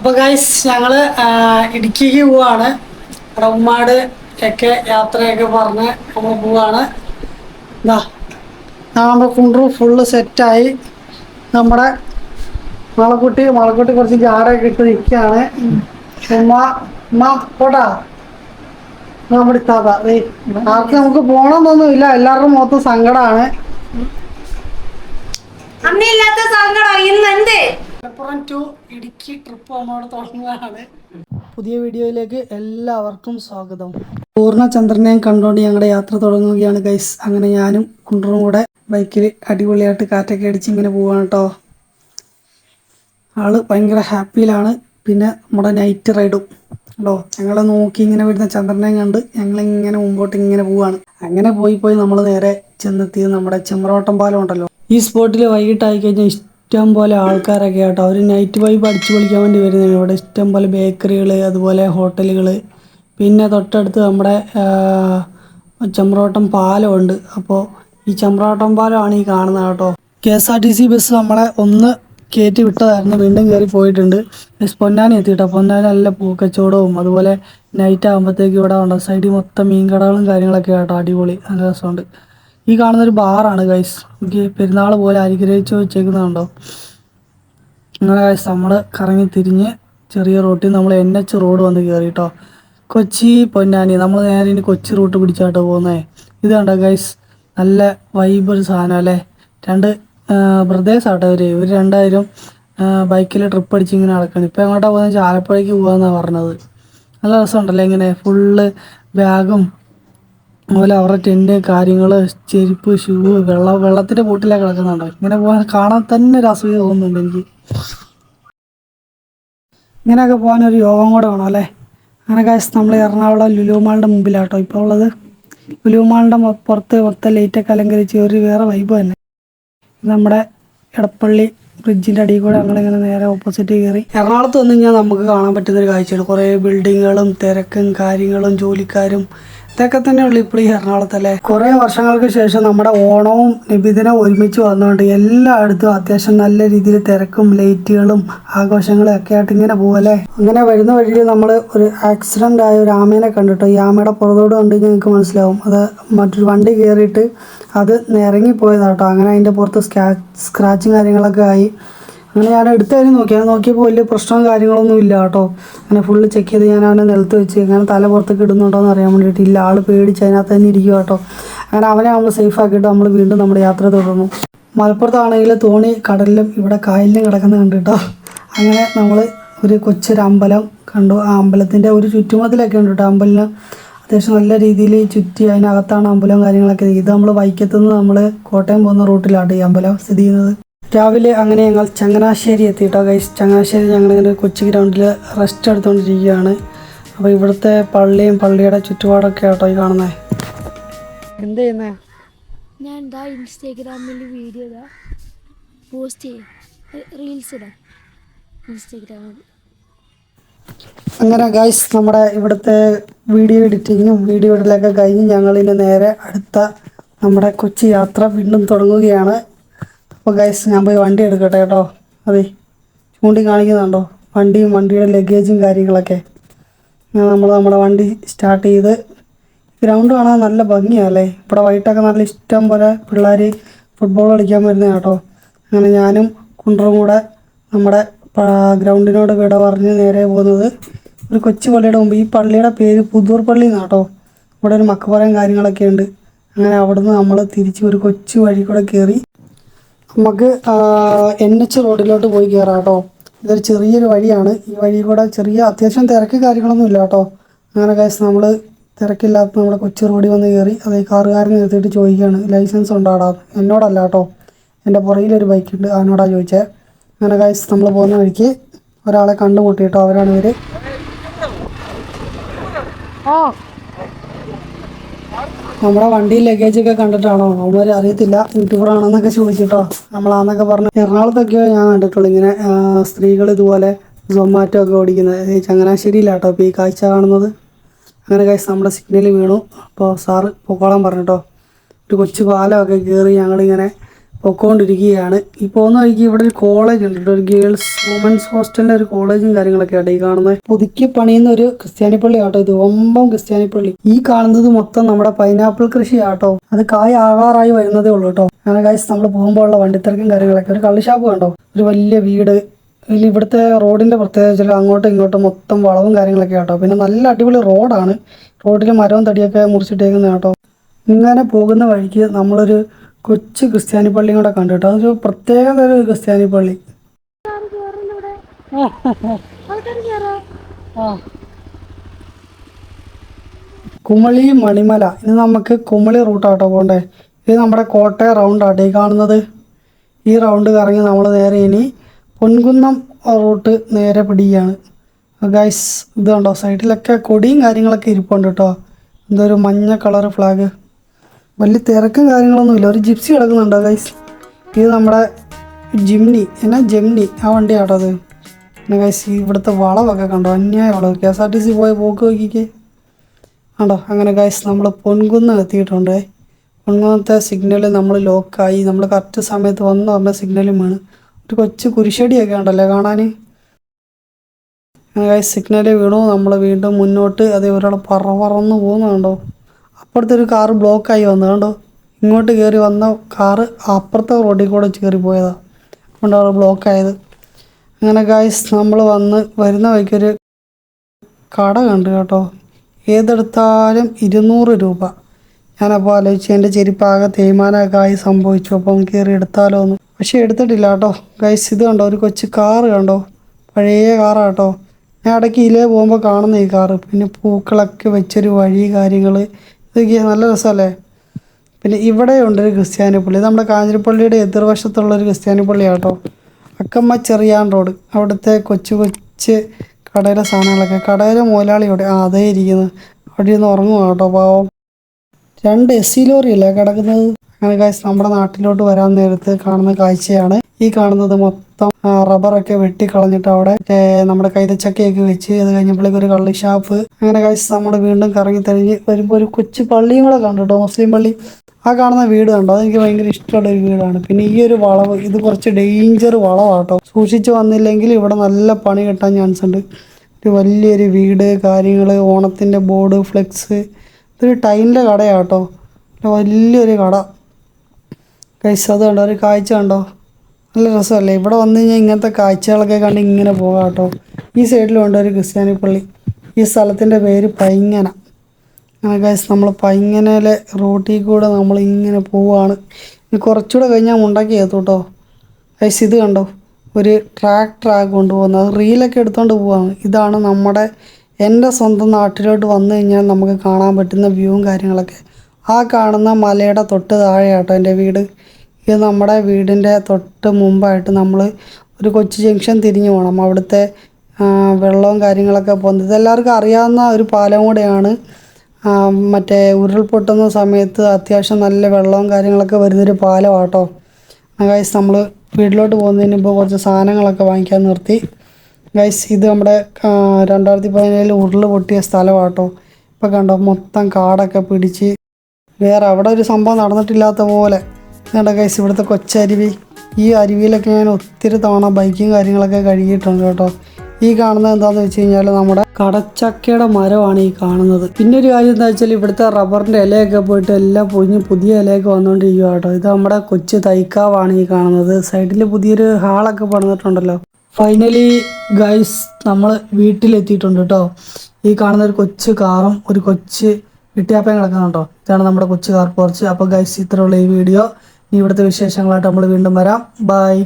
അപ്പോൾ ഗൈസ് ഞങ്ങൾ ഇടുക്കിക്ക് പോവാണ്. റമ്മാട് ഒക്കെ യാത്രയൊക്കെ പറഞ്ഞ് നമ്മൾ പോവാണ്. എന്താ നമ്മുടെ കുണ്ടു ഫുള്ള് സെറ്റായി നമ്മുടെ മളക്കുട്ടി മളക്കുട്ടി കുറച്ച് ജാറൊക്കെ ഇട്ട് നിൽക്കുകയാണ്. ഉമ്മ ഉമ്മ പോട്ടാ നമ്മുടെ താത ആർക്കും നമുക്ക് പോണമെന്നൊന്നുമില്ല എല്ലാവരുടെയും മൊത്തം സങ്കടമാണ്. അമ്മയില്ലാത്ത സങ്കടം ഇന്ന് എന്തേ? മലപ്പുറം ടു ഇടുക്കി ട്രിപ്പ് നമ്മളോട് തുടങ്ങുകയാണ് പുതിയ വീഡിയോയിലേക്ക് എല്ലാവർക്കും സ്വാഗതം. പൂർണചന്ദ്രനെയും കണ്ടുകൊണ്ട് ഞങ്ങളുടെ യാത്ര തുടങ്ങുകയാണ് ഗൈസ് അങ്ങനെ ഞാനും കുണ്ടറും കൂടെ ബൈക്കിൽ അടിപൊളിയായിട്ട് കാറ്റൊക്കെ അടിച്ച് ഇങ്ങനെ പോവാണ് കേട്ടോ ആൾ ഭയങ്കര ഹാപ്പിയിലാണ് പിന്നെ നമ്മുടെ നൈറ്റ് റൈഡും കേട്ടോ ഞങ്ങളെ നോക്കി ഇങ്ങനെ വരുന്ന ചന്ദ്രനെ കണ്ട് ഞങ്ങളിങ്ങനെ മുമ്പോട്ട് ഇങ്ങനെ പോവാണ്. അങ്ങനെ പോയി പോയി നമ്മൾ നേരെ ചെന്നെത്തിയത് നമ്മുടെ ചെമ്പ്രോട്ടം പാലം ഉണ്ടല്ലോ. ഈ സ്പോട്ടിൽ വൈകിട്ടായി കഴിഞ്ഞാൽ ഇഷ്ടം പോലെ ആൾക്കാരൊക്കെ ആട്ടോ. അവർ നൈറ്റ് വൈബ് അടിച്ചു പൊളിക്കാൻ വേണ്ടി വരുന്നതാണ്. ഇവിടെ ഇഷ്ടം പോലെ ബേക്കറികൾ അതുപോലെ ഹോട്ടലുകൾ പിന്നെ തൊട്ടടുത്ത് നമ്മുടെ ചെമ്പ്രോട്ടം പാലമുണ്ട് അപ്പോൾ ഈ ചെമ്പ്രോട്ടം പാലമാണ് ഈ കാണുന്നത് കേട്ടോ. K S R T C bus നമ്മളെ ഒന്ന് കയറ്റി വിട്ടതായിരുന്നു. വീണ്ടും കയറി പോയിട്ടുണ്ട്. പൊന്നാനി എത്തിയിട്ടോ. പൊന്നാനി നല്ല പൂക്കച്ചവടവും അതുപോലെ നൈറ്റ് ആകുമ്പോഴത്തേക്ക് ഇവിടെ ഉണ്ട്? സൈഡിൽ മൊത്തം മീൻ കടകളും കാര്യങ്ങളൊക്കെ ആട്ടോ. അടിപൊളി. നല്ല രസമുണ്ട്. ഈ കാണുന്നൊരു ബാറാണ് ഗൈസ് എനിക്ക് പെരുന്നാൾ പോലെ അനുഗ്രഹിച്ചു വെച്ചേക്കുന്നുണ്ടോ അങ്ങനെ ഗൈസ് നമ്മൾ കറങ്ങി തിരിഞ്ഞ് ചെറിയ റോട്ടിൽ നമ്മൾ എൻ എച്ച് റോഡ് വന്ന് കയറി കേട്ടോ കൊച്ചി പൊന്നാനി നമ്മൾ നേരെ ഇനി കൊച്ചി റൂട്ട് പിടിച്ചാട്ടോ പോകുന്നത് ഇത് കണ്ടോ ഗൈസ് നല്ല വൈബ് ഒരു സാധനം അല്ലേ? രണ്ട് ബ്രദേഴ്സ് ആട്ടോ ഇവർ ഇവർ രണ്ടായിരം ബൈക്കിൽ ട്രിപ്പ് അടിച്ച് ഇങ്ങനെ നടക്കണം. ഇപ്പം എങ്ങോട്ടാണ് പോകുന്നത് ആലപ്പുഴയ്ക്ക് പോകാമെന്നാണ് പറഞ്ഞത്. നല്ല രസമുണ്ടല്ലേ ഇങ്ങനെ ഫുള്ള് ബാഗും അതുപോലെ അവരുടെ ടെന്റ് കാര്യങ്ങൾ ചെരുപ്പ് ഷൂ വെള്ളം വെള്ളത്തിന്റെ ബോട്ടിലൊക്കെ കിടക്കുന്നുണ്ടോ? ഇങ്ങനെ പോകാൻ കാണാൻ തന്നെ ഒരു അസൂയ തോന്നുന്നുണ്ട് എനിക്ക്. ഇങ്ങനെയൊക്കെ പോകാൻ ഒരു യോഗം കൂടെ വേണം അല്ലേ? അങ്ങനെ കാശ് നമ്മൾ എറണാകുളം ലുലുമാളിന്റെ മുമ്പിലാട്ടോ ഇപ്പോൾ ഉള്ളത്. ലുലുമാളിന്റെ പുറത്ത് പുറത്തെ ലൈറ്റൊക്കെ അലങ്കരിച്ച് ഒരു വേറെ വൈബ് തന്നെ. നമ്മുടെ എടപ്പള്ളി ബ്രിഡ്ജിന്റെ അടിയിൽ കൂടെ ഞങ്ങളിങ്ങനെ നേരെ ഓപ്പോസിറ്റ് കയറി. എറണാകുളത്ത് വന്നു കഴിഞ്ഞാൽ നമുക്ക് കാണാൻ പറ്റുന്ന ഒരു കാഴ്ചയാണ്. കുറേ ബിൽഡിങ്ങുകളും തിരക്കും കാര്യങ്ങളും ജോലിക്കാരും ഇതൊക്കെ തന്നെയുള്ളൂ ഇപ്പോൾ ഈ എറണാകുളത്തല്ലേ കുറേ വർഷങ്ങൾക്ക് ശേഷം നമ്മുടെ ഓണവും നിബിദിനവും ഒരുമിച്ച് വന്നുകൊണ്ട് എല്ലായിടത്തും അത്യാവശ്യം നല്ല രീതിയിൽ തിരക്കും ലൈറ്റുകളും ആഘോഷങ്ങളും ഒക്കെ ആയിട്ട് ഇങ്ങനെ പോകല്ലേ അങ്ങനെ വരുന്ന വഴിയിൽ നമ്മൾ ഒരു ആക്സിഡന്റ് ആയ ഒരു ആമേനെ കണ്ടിട്ടോ? ഈ ആമയുടെ പുറത്തോട് കണ്ടെങ്കിൽ നിങ്ങൾക്ക് മനസ്സിലാവും. അത് മറ്റൊരു വണ്ടി കയറിയിട്ട് അത് ഇറങ്ങിപ്പോയതാട്ടോ അങ്ങനെ അതിന്റെ പുറത്ത് സ്കാ സ്ക്രാച്ചും കാര്യങ്ങളൊക്കെ ആയി. അങ്ങനെ ഞാൻ എടുത്തായിരുന്നു നോക്കി. ഞാൻ നോക്കിയപ്പോൾ വലിയ പ്രശ്നവും കാര്യങ്ങളൊന്നും ഇല്ല കേട്ടോ. അങ്ങനെ ഫുള്ള് ചെക്ക് ചെയ്ത് ഞാൻ അവനെ നിലത്ത് വെച്ച് അങ്ങനെ തല പുറത്തേക്ക് ഇടുന്നുണ്ടോ എന്ന് അറിയാൻ വേണ്ടിയിട്ട് ഇല്ല. ആൾ പേടിച്ച് അതിനകത്ത് തന്നെ ഇരിക്കുക കേട്ടോ. അങ്ങനെ അവനെ നമ്മൾ സേഫ് ആക്കിയിട്ട് നമ്മൾ വീണ്ടും നമ്മുടെ യാത്ര തുടർന്നു. മലപ്പുറത്താണെങ്കിൽ തോണി കടലിലും ഇവിടെ കായലിലും കിടക്കുന്ന കണ്ടിട്ടോ. അങ്ങനെ നമ്മൾ ഒരു കൊച്ചൊരു അമ്പലം കണ്ടു. ആ അമ്പലത്തിന്റെ ഒരു ചുറ്റുമതിലൊക്കെ ഉണ്ട് കേട്ടോ. അമ്പലം അത്യാവശ്യം നല്ല രീതിയിൽ ചുറ്റി അതിനകത്താണ് അമ്പലവും കാര്യങ്ങളൊക്കെ ഇത് നമ്മൾ വൈക്കത്തുനിന്ന് നമ്മൾ കോട്ടയം പോകുന്ന റൂട്ടിലാണ് ഈ അമ്പലം സ്ഥിതി ചെയ്യുന്നത്. രാവിലെ അങ്ങനെ ഞങ്ങൾ ചങ്ങനാശ്ശേരി എത്തിയിട്ടോ ഗൈസ് ചങ്ങനാശ്ശേരി ഞങ്ങളിങ്ങനെ കൊച്ചു ഗ്രൗണ്ടിൽ റെസ്റ്റ് എടുത്തുകൊണ്ടിരിക്കുകയാണ് അപ്പോൾ ഇവിടുത്തെ പള്ളിയും പള്ളിയുടെ ചുറ്റുപാടൊക്കെ ആട്ടോ ഈ കാണുന്നത് എന്ത് ചെയ്യുന്നേ? ഞാൻ എന്താ ഇൻസ്റ്റാഗ്രാമിൽ വീഡിയോ ഇതാ പോസ്റ്റ് ചെയ്യും. റീൽസ് ഇടാം. ഇൻസ്റ്റാഗ്രാമിൽ അങ്ങനെ ഗൈസ് നമ്മുടെ ഇവിടുത്തെ വീഡിയോ എഡിറ്റിങ്ങും വീഡിയോ ഇടലൊക്കെ കഴിഞ്ഞ് ഞങ്ങളിന് നേരെ അടുത്ത നമ്മുടെ കൊച്ചി യാത്ര വീണ്ടും തുടങ്ങുകയാണ്. അപ്പോൾ ഗൈസ് ഞാൻ പോയി വണ്ടി എടുക്കട്ടെ കേട്ടോ. അതെ ചൂണ്ടി കാണിക്കുന്നുണ്ടോ? വണ്ടിയും വണ്ടിയുടെ ലഗേജും കാര്യങ്ങളൊക്കെ. നമ്മൾ നമ്മുടെ വണ്ടി സ്റ്റാർട്ട് ചെയ്ത് ഗ്രൗണ്ട് കാണാൻ നല്ല ഭംഗിയാണല്ലേ ഇവിടെ വൈകിട്ടൊക്കെ നല്ല ഇഷ്ടം പോലെ പിള്ളേർ ഫുട്ബോൾ കളിക്കാൻ വരുന്ന കേട്ടോ. അങ്ങനെ ഞാനും കുണ്ടറും കൂടെ നമ്മുടെ ഗ്രൗണ്ടിനോട് വിട പറഞ്ഞ് നേരെ പോകുന്നത് ഒരു കൊച്ചു പള്ളിയുടെ മുമ്പ്. ഈ പള്ളിയുടെ പേര് പുതൂർ പള്ളി എന്നാട്ടോ ഇവിടെ ഒരു മക്കപ്പറയും കാര്യങ്ങളൊക്കെ ഉണ്ട്. അങ്ങനെ അവിടുന്ന് നമ്മൾ തിരിച്ച് ഒരു കൊച്ചു വഴി കൂടെ കയറി നമുക്ക് എൻ എച്ച് റോഡിലോട്ട് പോയി കയറാം കേട്ടോ ഇതൊരു ചെറിയൊരു വഴിയാണ്. ഈ വഴി കൂടെ ചെറിയ അത്യാവശ്യം തിരക്ക് കാര്യങ്ങളൊന്നും ഇല്ല കേട്ടോ. അങ്ങനെ കേസ് നമ്മൾ തിരക്കില്ലാത്ത നമ്മുടെ കൊച്ചു റോഡിൽ വന്ന് കയറി അത് ഈ കാറുകാരനെ നിർത്തിയിട്ട് ചോദിക്കുകയാണ് ലൈസൻസ് ഉണ്ടാടാ? എന്നോടല്ല കേട്ടോ. എന്റെ പുറകിലൊരു ബൈക്കുണ്ട് അവനോടാ ചോദിച്ചത് അങ്ങനെ കേസ് നമ്മൾ പോകുന്ന വഴിക്ക് ഒരാളെ കണ്ടുമുട്ടി കേട്ടോ അവരാണ് ഇവർ നമ്മുടെ വണ്ടി ലഗേജ് ഒക്കെ കണ്ടിട്ടാണോ? അവന്മാർ അറിയത്തില്ല. യൂട്യൂബറാണെന്നൊക്കെ ചോദിച്ചിട്ടോ. നമ്മളാന്നൊക്കെ പറഞ്ഞു എറണാകുളത്തൊക്കെയോ ഞാൻ കണ്ടിട്ടുള്ളൂ. ഇങ്ങനെ സ്ത്രീകൾ ഇതുപോലെ സൊമാറ്റോ ഒക്കെ ഓടിക്കുന്നത്. ചങ്ങനാശ്ശേരിയിലാട്ടോ ഇപ്പോൾ ഈ കാഴ്ച കാണുന്നത്. അങ്ങനെ കാഴ്ച നമ്മുടെ സിഗ്നൽ വീണു. അപ്പോൾ സാറ് പൊക്കോളാൻ പറഞ്ഞിട്ടോ. ഒരു കൊച്ചു പാലമൊക്കെ കയറി ഞങ്ങളിങ്ങനെ പൊക്കോണ്ടിരിക്കുകയാണ്. ഈ പോകുന്ന വഴിക്ക് ഇവിടെ ഒരു കോളേജ് ഉണ്ട്. ഒരു ഗേൾസ് വുമൻസ് ഹോസ്റ്റലിന്റെ ഒരു കോളേജും കാര്യങ്ങളൊക്കെ ആട്ടെ ഈ കാണുന്നത് പുതുക്കി പണിയുന്ന ഒരു ക്രിസ്ത്യാനിപ്പള്ളി ആട്ടോ ഇത്. ഒമ്പം ക്രിസ്ത്യാനിപ്പള്ളി. ഈ കാണുന്നത് മൊത്തം നമ്മുടെ പൈനാപ്പിൾ കൃഷി ആട്ടോ അത് കായ ആകാറായി വരുന്നതേ ഉള്ളൂ കേട്ടോ. അങ്ങനെ കാശ് നമ്മൾ പോകുമ്പോൾ ഉള്ള വണ്ടിത്തിരക്കും കാര്യങ്ങളൊക്കെ. ഒരു കള്ളിഷാപ്പ് കണ്ടോ? ഒരു വലിയ വീട്. ഇതിൽ ഇവിടുത്തെ റോഡിന്റെ പ്രത്യേകത വെച്ചാൽ അങ്ങോട്ടും ഇങ്ങോട്ടും മൊത്തം വളവും കാര്യങ്ങളൊക്കെ ആട്ടോ. പിന്നെ നല്ല അടിപൊളി റോഡാണ്. റോഡിൽ മരവും തടിയൊക്കെ മുറിച്ചിട്ടേക്കുന്ന കേട്ടോ ഇങ്ങനെ പോകുന്ന വഴിക്ക് നമ്മളൊരു കൊച്ചു ക്രിസ്ത്യാനി പള്ളിയും കൂടെ കണ്ടു കേട്ടോ. അതൊരു പ്രത്യേക തരം ക്രിസ്ത്യാനി പള്ളി. കുമളി മണിമല. ഇത് നമുക്ക് കുമളി റൂട്ടാട്ടോ പോകണ്ടേ ഇത് നമ്മുടെ കോട്ടയം റൗണ്ട് ആട്ടോ ഈ കാണുന്നത്. ഈ റൗണ്ട് കറങ്ങി നമ്മൾ നേരെ ഇനി പൊൻകുന്നം റൂട്ട് നേരെ പിടിക്കുകയാണ് ഗൈസ് ഇത് കണ്ടോ? സൈഡിലൊക്കെ കൊടിയും കാര്യങ്ങളൊക്കെ ഇരിപ്പുണ്ട് കേട്ടോ. എന്തോ ഒരു മഞ്ഞ കളർ ഫ്ലാഗ് വലിയ തിരക്കും കാര്യങ്ങളൊന്നുമില്ല. ഒരു ജിപ്സി കിടക്കുന്നുണ്ടോ ഗൈസ് ഇത് നമ്മുടെ ജിംനി എന്നാ ജെംനി ആ വണ്ടിയാട്ടോ അത്. പിന്നെ ഗൈസ് ഇവിടുത്തെ വളവൊക്കെ കണ്ടോ? അന്യായ വളവ്. K S R T C പോയ പോക്ക് നോക്കിക്കേ. ആണ്ടോ അങ്ങനെ ഗൈസ് നമ്മൾ പൊൻകുന്നം എത്തിയിട്ടുണ്ട്. പൊൻകുന്നത്തെ സിഗ്നൽ നമ്മൾ ലോക്കായി നമ്മൾ കറക്റ്റ് സമയത്ത് വന്ന് പറഞ്ഞ സിഗ്നലും വേണം ഒരു കൊച്ചു കുരിശടിയൊക്കെ ഉണ്ടല്ലേ കാണാൻ അങ്ങനെ ഗൈസ് സിഗ്നൽ വീണു. നമ്മൾ വീണ്ടും മുന്നോട്ട് അതേ ഒരാൾ പറ പറന്ന് പോകുന്നുണ്ടോ? അപ്പുറത്തെ ഒരു കാറ് ബ്ലോക്കായി വന്നു. കണ്ടോ? ഇങ്ങോട്ട് കയറി വന്ന കാറ് അപ്പുറത്തെ റോഡിൽ കൂടെ കയറി പോയതാണ് അതുകൊണ്ടാണ് ബ്ലോക്കായത്. അങ്ങനെ ഗായ്സ് നമ്മൾ വന്ന് വരുന്ന വഴിക്കൊരു കട കണ്ടു കേട്ടോ. ഏതെടുത്താലും ഇരുന്നൂറ് രൂപ. ഞാനപ്പോൾ ആലോചിച്ച് എന്റെ ചെരിപ്പാകെ തേയ്മാനമൊക്കെ ആയി സംഭവിച്ചു. അപ്പം കയറി എടുത്താലോ എന്ന്. പക്ഷേ എടുത്തിട്ടില്ല കേട്ടോ. ഗൈസ് ഇത് കണ്ടോ? ഒരു കൊച്ചു കാറ് കണ്ടോ? പഴയ കാറാട്ടോ ഞാൻ ഇടയ്ക്ക് ഇതിലേ പോകുമ്പോൾ കാണുന്ന ഈ കാറ്. പിന്നെ പൂക്കളൊക്കെ വെച്ചൊരു വഴി കാര്യങ്ങൾ ഇതൊക്കെ നല്ല രസമല്ലേ? പിന്നെ ഇവിടെ ഉണ്ട് ഒരു ക്രിസ്ത്യാനി പള്ളി. നമ്മുടെ കാഞ്ഞിരപ്പള്ളിയുടെ എതിർവശത്തുള്ള ഒരു ക്രിസ്ത്യാനി പള്ളിയാട്ടോ. അക്കമ്മ ചെറിയാൻ റോഡ്. അവിടുത്തെ കൊച്ചു കൊച്ച് കടയിലെ സാധനങ്ങളൊക്കെ. കടയിലെ മുതലാളിയോടെ ആ അതേ ഇരിക്കുന്നത് അവിടെ ഇരുന്ന് ഉറങ്ങുക കേട്ടോ പാവം. രണ്ട് എസ് സി ലോറിയല്ലേ കിടക്കുന്നത്? അങ്ങനെ കാശ് നമ്മുടെ നാട്ടിലോട്ട് വരാൻ നേരത്ത് കാണുന്ന കാഴ്ചയാണ്. ഈ കാണുന്നത് മൊത്തം റബ്ബറൊക്കെ വെട്ടി കളഞ്ഞിട്ട് അവിടെ നമ്മുടെ കൈതച്ചക്കയൊക്കെ വെച്ച് അത് കഴിഞ്ഞപ്പോഴേക്ക് ഒരു കള്ളി ഷാപ്പ്. അങ്ങനെ കഴിച്ച് നമ്മൾ വീണ്ടും കറങ്ങി തെളിഞ്ഞ് വരുമ്പോൾ ഒരു കൊച്ചു പള്ളിയും കൂടെ കണ്ടു കേട്ടോ മുസ്ലിം പള്ളി. ആ കാണുന്ന വീട് കണ്ടോ. അതെനിക്ക് ഭയങ്കര ഇഷ്ടമുള്ള ഒരു വീടാണ്. പിന്നെ ഈ ഒരു വളവ് ഇത് കുറച്ച് ഡേഞ്ചർ വളവാട്ടോ സൂക്ഷിച്ച് വന്നില്ലെങ്കിൽ ഇവിടെ നല്ല പണി കിട്ടാൻ ചാൻസ് ഉണ്ട്. ഒരു വലിയൊരു വീട് കാര്യങ്ങൾ ഓണത്തിന്റെ ബോർഡ് ഫ്ലെക്സ് ഇതൊരു ടൈലിന്റെ കടയാട്ടോ വലിയൊരു കട. കൈസ് അത് കണ്ടോ? ഒരു കാഴ്ച കണ്ടോ? നല്ല രസമല്ലേ? ഇവിടെ വന്നു കഴിഞ്ഞാൽ ഇങ്ങനത്തെ കാഴ്ചകളൊക്കെ കണ്ട് ഇങ്ങനെ പോകാം കേട്ടോ. ഈ സൈഡിലുണ്ട് ഒരു ക്രിസ്ത്യാനി പള്ളി. ഈ സ്ഥലത്തിന്റെ പേര് പൈങ്ങന. അങ്ങനെ ഗൈസ് നമ്മൾ പൈങ്ങനയിലെ റോട്ടിൽ കൂടെ നമ്മൾ ഇങ്ങനെ പോവുകയാണ് ഇനി കുറച്ചുകൂടെ കഴിഞ്ഞാൽ ഉണ്ടാക്കി എത്തും കേട്ടോ. ഗൈസ് ഇത് കണ്ടോ? ഒരു ട്രാക്ടറാണ് കൊണ്ടുപോകുന്നത്. റീലൊക്കെ എടുത്തുകൊണ്ട് പോവാണ്. ഇതാണ് നമ്മുടെ എന്റെ സ്വന്തം നാട്ടിലോട്ട് വന്നു കഴിഞ്ഞാൽ നമുക്ക് കാണാൻ പറ്റുന്ന വ്യൂവും കാര്യങ്ങളൊക്കെ. ആ കാണുന്ന മലയുടെ തൊട്ട് താഴെയാട്ടോ എന്റെ വീട്. ഇത് നമ്മുടെ വീടിന്റെ തൊട്ട് മുമ്പായിട്ട് നമ്മൾ ഒരു കൊച്ചു ജംഗ്ഷൻ തിരിഞ്ഞു പോകണം അവിടുത്തെ വെള്ളവും കാര്യങ്ങളൊക്കെ പോകുന്നത് ഇതെല്ലാവർക്കും അറിയാവുന്ന ഒരു പാലം കൂടെയാണ്. മറ്റേ ഉരുൾപൊട്ടുന്ന സമയത്ത് അത്യാവശ്യം നല്ല വെള്ളവും കാര്യങ്ങളൊക്കെ വരുന്നൊരു പാലമാട്ടോ. ഗൈസ് നമ്മൾ വീട്ടിലോട്ട് പോകുന്നതിന് ഇപ്പോൾ കുറച്ച് സാധനങ്ങളൊക്കെ വാങ്ങിക്കാൻ നിർത്തി. ഗൈസ് ഇത് നമ്മുടെ രണ്ടായിരത്തി പതിനേഴിൽ ഉരുൾ പൊട്ടിയ സ്ഥലമാട്ടോ. ഇപ്പോൾ കണ്ടോ മൊത്തം കാടൊക്കെ പിടിച്ച് വേറെ അവിടെ ഒരു സംഭവം നടന്നിട്ടില്ലാത്ത പോലെ. ഇതുണ്ട് കൈസ് ഇവിടുത്തെ കൊച്ചരുവി. ഈ അരുവിയിലൊക്കെ ഞാൻ ഒത്തിരി തവണ ബൈക്കും കാര്യങ്ങളൊക്കെ കഴുകിയിട്ടുണ്ട് കേട്ടോ. ഈ കാണുന്നത് എന്താണെന്ന് വെച്ച് കഴിഞ്ഞാൽ നമ്മുടെ കടച്ചക്കയുടെ മരമാണ് ഈ കാണുന്നത്. പിന്നെ ഒരു കാര്യം എന്താ വെച്ചാൽ ഇവിടുത്തെ റബ്ബറിന്റെ ഇലയൊക്കെ പോയിട്ട് എല്ലാം പൊഴിഞ്ഞ് പുതിയ ഇലയൊക്കെ വന്നുകൊണ്ടിരിക്കുക കേട്ടോ. ഇത് നമ്മുടെ കൊച്ചു തൈക്കാവാണ് ഈ കാണുന്നത്. സൈഡിൽ പുതിയൊരു ഹാളൊക്കെ പണിതിട്ടുണ്ടല്ലോ. ഫൈനലി ഗൈസ് നമ്മൾ വീട്ടിലെത്തിയിട്ടുണ്ട് കേട്ടോ. ഈ കാണുന്ന ഒരു കൊച്ചു കാറും ഒരു കൊച്ച് വെട്ടിയാപ്പയും കിടക്കുന്നുണ്ടോ ഇതാണ് നമ്മുടെ കൊച്ചു കാർ കുറച്ച് അപ്പോൾ ഗൈസ് ഇത്രയുള്ള ഈ വീഡിയോ ഇവിടുത്തെ വിശേഷങ്ങളായിട്ട് നമ്മൾ വീണ്ടും വരാം. ബൈ